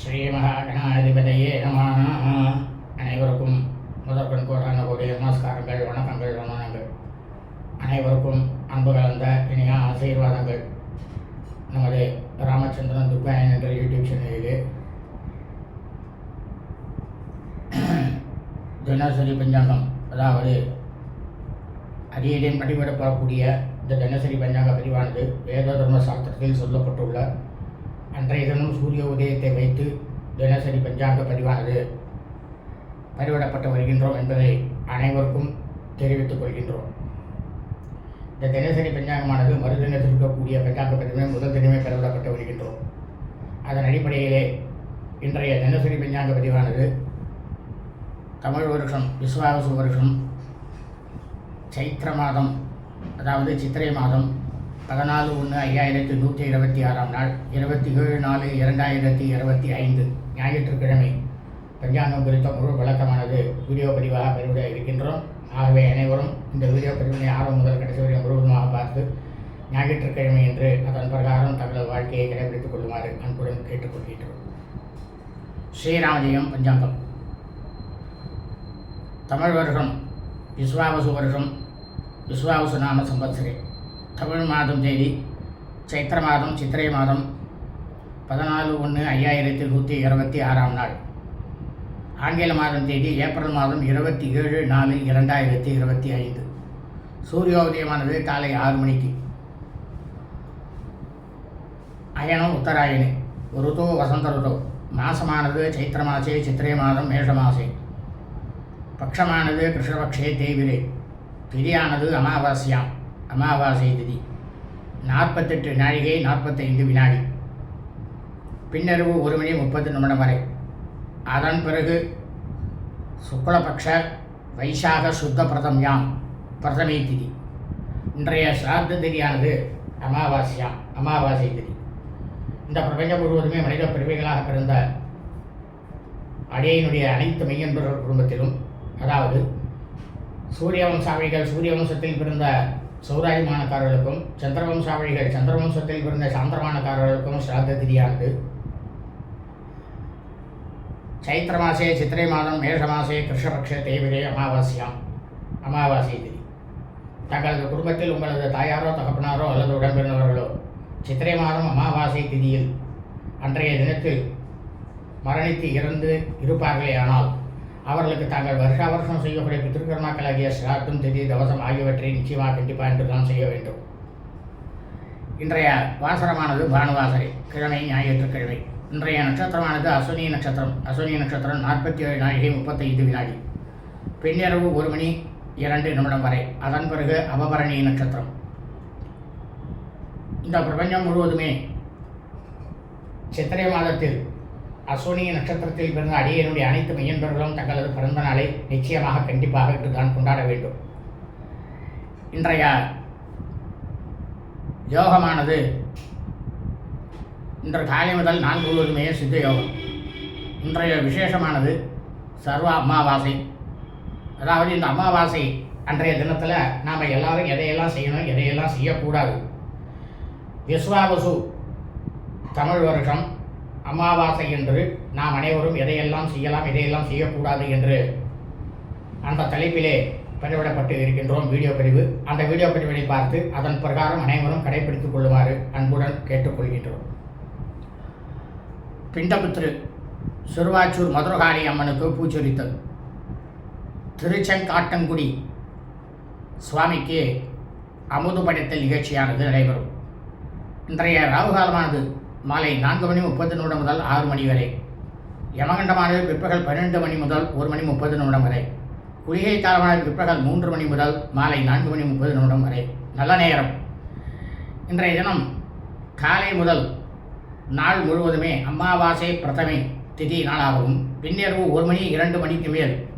ஸ்ரீ மகாகணாதிபதியே நம. அனைவருக்கும் முதற்கண் கோடான கோடிய நமஸ்காரங்கள் வணக்கங்கள் வணக்கங்கள் அனைவருக்கும் அன்பு கலந்த இனிய ஆசீர்வாதங்கள். நமது ராமச்சந்திரன் துர்காயன் என்ற யூடியூப் சேனலிலே தினசரி பஞ்சாங்கம் அதாவது அடியேன் படிபடப்படக்கூடிய இந்த தினசரி பஞ்சாங்க பதிவானது வேத தர்ம சாஸ்திரத்தில் சொல்லப்பட்டுள்ள அன்றைய தினம் சூரிய உதயத்தை வைத்து தினசரி பஞ்சாங்க பதிவானது. பதிவிடப்பட்டு வருகின்றோம் என்பதை அனைவருக்கும் தெரிவித்துக் கொள்கின்றோம். இந்த தினசரி பஞ்சாங்கமானது மறுதினத்தில் இருக்கக்கூடிய பஞ்சாங்க பதிவை முதல் தினமே பதிவிடப்பட்டு வருகின்றோம். அதன் அடிப்படையிலே இன்றைய தினசரி பஞ்சாங்க பதிவானது தமிழ் வருஷம் விஸ்வாவசு வருஷம் சைத்திர மாதம் அதாவது சித்திரை மாதம் பதினாலு ஒன்று ஐயாயிரத்தி நூற்றி இருபத்தி ஆறாம் நாள் இருபத்தி ஏழு நாலு இரண்டாயிரத்தி இருபத்தி ஐந்து ஞாயிற்றுக்கிழமை. பஞ்சாங்கம் குறித்த முழு விளக்கமானது வீடியோ பதிவாக பதிவிட இருக்கின்றோம். ஆகவே அனைவரும் இந்த வீடியோ பதிவினை ஆர்வம் முதல் கடைசி வரை முழுவதுமாக பார்த்து ஞாயிற்றுக்கிழமை என்று அதன் பிரகாரம் தங்களது வாழ்க்கையை கடைபிடித்துக் கொள்ளுமாறு அன்புடன் கேட்டுக்கொள்கின்றோம். ஸ்ரீராமஜெயம் பஞ்சாங்கம். தமிழ் வருஷம் விஸ்வாவசு வருஷம் விஸ்வாவசு நாம சம்பத்சரே. தமிழ் மாதம் தேதி சைத்திர மாதம் சித்திரை மாதம் பதினாலு ஒன்று ஐயாயிரத்தி நூற்றி இருபத்தி ஆறாம் நாள். ஆங்கில மாதம் தேதி ஏப்ரல் மாதம் இருபத்தி ஏழு நாலு இரண்டாயிரத்தி இருபத்தி ஐந்து. சூரியோதயமானது காலை ஆறு மணிக்கு. அயனம் உத்தராயணி ருதோ வசந்த ருதோ. மாசமானது சைத்திர மாசே சித்திரை மாதம் மேஷ மாசே. பட்சமானது கிருஷ்ணபக்ஷே தேவிரே. திதியானது அமாவாஸ்யாம் அமாவாசை திதி நாற்பத்தெட்டு நாழிகை நாற்பத்தைந்து வினாடி. பின்னரவு ஒரு மணி முப்பது நிமிடம் வரை. அதன் பிறகு சுக்லபக்ஷ வைசாக சுத்த பிரதம் யாம் பிரதமை திதி இன்றைய சிராத்த திதியானது அமாவாசியாம் அமாவாசை திதி இந்த பிரபஞ்சம் முழுவதுமே மனித பிரிவுகளாக பிறந்த அடையினுடைய அனைத்து மெய்யன்பர்கள் குடும்பத்திலும் அதாவது சூரிய வம்சாவிகள் சூரிய வம்சத்தில் பிறந்த சௌராயமானக்காரர்களுக்கும் சந்திரவம்சாவழிகள் சந்திரவம்சத்தில் பிறந்த சாந்திரமானக்காரர்களுக்கும் சிராத்த திதியானது. சைத்திர மாசே சித்திரை மாதம் மேஷ மாசே கிருஷ்ணபக்ஷ தேவிரே அமாவாசியாம். அமாவாசை திதி. தங்களது குடும்பத்தில் உங்களது தாயாரோ தகப்பனாரோ அல்லது உடன்பிறந்தவர்களோ சித்திரை மாதம் அமாவாசை திதியில் அன்றைய தினத்தில் மரணித்து இறந்து இருப்பார்களே ஆனால் அவர்களுக்கு தாங்கள் வருஷா வருஷம் செய்யக்கூடிய பித்திருக்கர்மாக்களாகிய சிராத்தம் திதி தவசம் ஆகியவற்றை நிச்சயமாக கண்டிப்பாக என்று தான் செய்ய வேண்டும். இன்றைய வாசரமானது பானுவாசரை கிழமை ஞாயிற்றுக்கிழமை. இன்றைய நட்சத்திரமானது அஸ்வினி நட்சத்திரம். அஸ்வினி நட்சத்திரம் நாற்பத்தி ஏழு நாழிகை முப்பத்தைந்து வினாடி. பின்னிரவு ஒரு மணி இரண்டு நிமிடம் வரை. அதன் பிறகு அபபரணி நட்சத்திரம். இந்த பிரபஞ்சம் முழுவதுமே சித்திரை மாதத்தில் அஸ்வினி நட்சத்திரத்தில் பிறந்த அடியனுடைய அனைத்து மையன்பர்களும் தங்களது பிறந்த நாளை நிச்சயமாக கண்டிப்பாக இன்று தான் கொண்டாட வேண்டும். இன்றைய யோகமானது இன்று காலை முதல் நாள் முழுவதுமே சித்த யோகம். இன்றைய விசேஷமானது சர்வ அமாவாசை. அதாவது இந்த அமாவாசை அன்றைய தினத்தில் நாம் எல்லாரும் எதையெல்லாம் செய்யணும் எதையெல்லாம் செய்யக்கூடாது. விஸ்வாவசு தமிழ் வருஷம் அமாவாசை என்று நாம் அனைவரும் எதையெல்லாம் செய்யலாம் எதையெல்லாம் செய்யக்கூடாது என்று அந்த தலைப்பிலே பதிவிடப்பட்டு இருக்கின்றோம் வீடியோ பதிவு. அந்த வீடியோ பதிவினை பார்த்து அதன் பிரகாரம் அனைவரும் கடைபிடித்துக் கொள்ளுமாறு அன்புடன் கேட்டுக்கொள்கின்றோம். பிண்டபுத்திரு சிறுவாச்சூர் மதுரகாளி அம்மனுக்கு பூச்சொரித்தல். திருச்செங்காட்டங்குடி சுவாமிக்கு அமுது படைத்தல் நிகழ்ச்சியானது நடைபெறும். இன்றைய ராகுகாலமானது மாலை நான்கு மணி முப்பது நிமிடம் முதல் ஆறு மணி வரை. யமகண்டமானது பிற்பகல் பன்னிரெண்டு மணி முதல் ஒரு மணி முப்பது நிமிடம் வரை. குளிகை காலமானது பிற்பகல் மூன்று மணி முதல் மாலை நான்கு மணி முப்பது நிமிடம் வரை. நல்ல நேரம். இன்றைய தினம் காலை முதல் நாள் முழுவதுமே அமாவாசை பிரதமை திதி நாளாகவும் பின்னிரவு ஒரு மணி இரண்டு மணிக்கு மேல்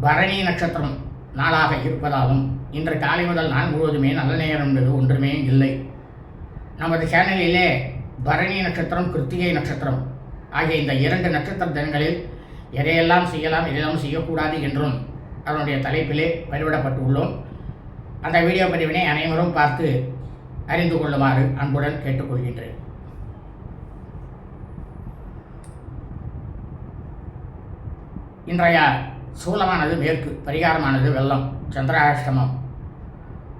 பரணி நட்சத்திரம் நாளாக இருப்பதாலும் இன்று காலை முதல் நாள் முழுவதுமே நல்ல நேரம் என்பது ஒன்றுமே இல்லை. நமது சேனலிலே பரணி நட்சத்திரம் கிருத்திகை நட்சத்திரம். ஆகிய இந்த இரண்டு நட்சத்திர தினங்களில் எதையெல்லாம் செய்யலாம் எதையெல்லாம் செய்யக்கூடாது என்றும் அதனுடைய தலைப்பிலே பதிவிடப்பட்டுள்ளோம். அந்த வீடியோ பதிவினை அனைவரும் பார்த்து அறிந்து கொள்ளுமாறு அன்புடன் கேட்டுக்கொள்கின்றேன். இன்றைய சூலமானது மேற்கு பரிகாரமானது வெள்ளம் சந்திராஷ்டமம்.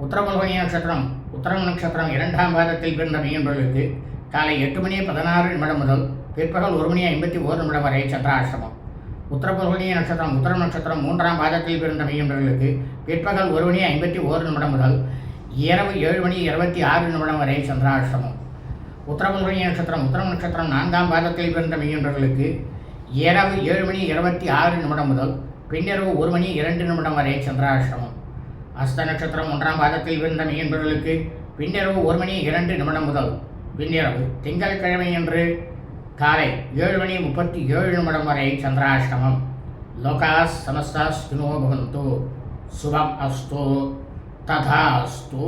உத்தரபல்வனி நட்சத்திரம் உத்தரம் நட்சத்திரம் இரண்டாம் பாதத்தில் பிறந்த மீன்பர்களுக்கு காலை எட்டு மணி பதினாறு நிமிடம் முதல் பிற்பகல் ஒரு மணி ஐம்பத்தி ஓரு நிமிடம் வரை சந்திராஷ்டமம். உத்தரபல்வனி நட்சத்திரம் உத்தரம் நட்சத்திரம் மூன்றாம் பாதத்தில் பிறந்த மீன்பர்களுக்கு பிற்பகல் ஒரு மணி ஐம்பத்தி ஓரு நிமிடம் முதல் இரவு ஏழு மணி இருபத்தி ஆறு நிமிடம் வரை சந்திராஷ்டமம். உத்தரபல்வனி நட்சத்திரம் உத்தரம் நட்சத்திரம் நான்காம் பாதத்தில் பிறந்த மீன்பர்களுக்கு இரவு ஏழு மணி இருபத்தி ஆறு நிமிடம் முதல் பின்னிரவு ஒரு மணி இரண்டு நிமிடம் வரை சந்திராஷ்டமம். அஸ்த நட்சத்திரம் ஒன்றாம் பாதத்தில் பிறந்த மீன்பர்களுக்கு பின்னிரவு ஒரு மணி இரண்டு நிமிடம் முதல் பின்னிரவு திங்கட்கிழமையன்று காலை ஏழு மணி முப்பத்தி ஏழு நிமிடம் வரை சந்திராஷ்டமம். லோகாஸ் சமஸ்தாஸ் பவந்து சுபம் அஸ்தோ. ததாஸ்தோ.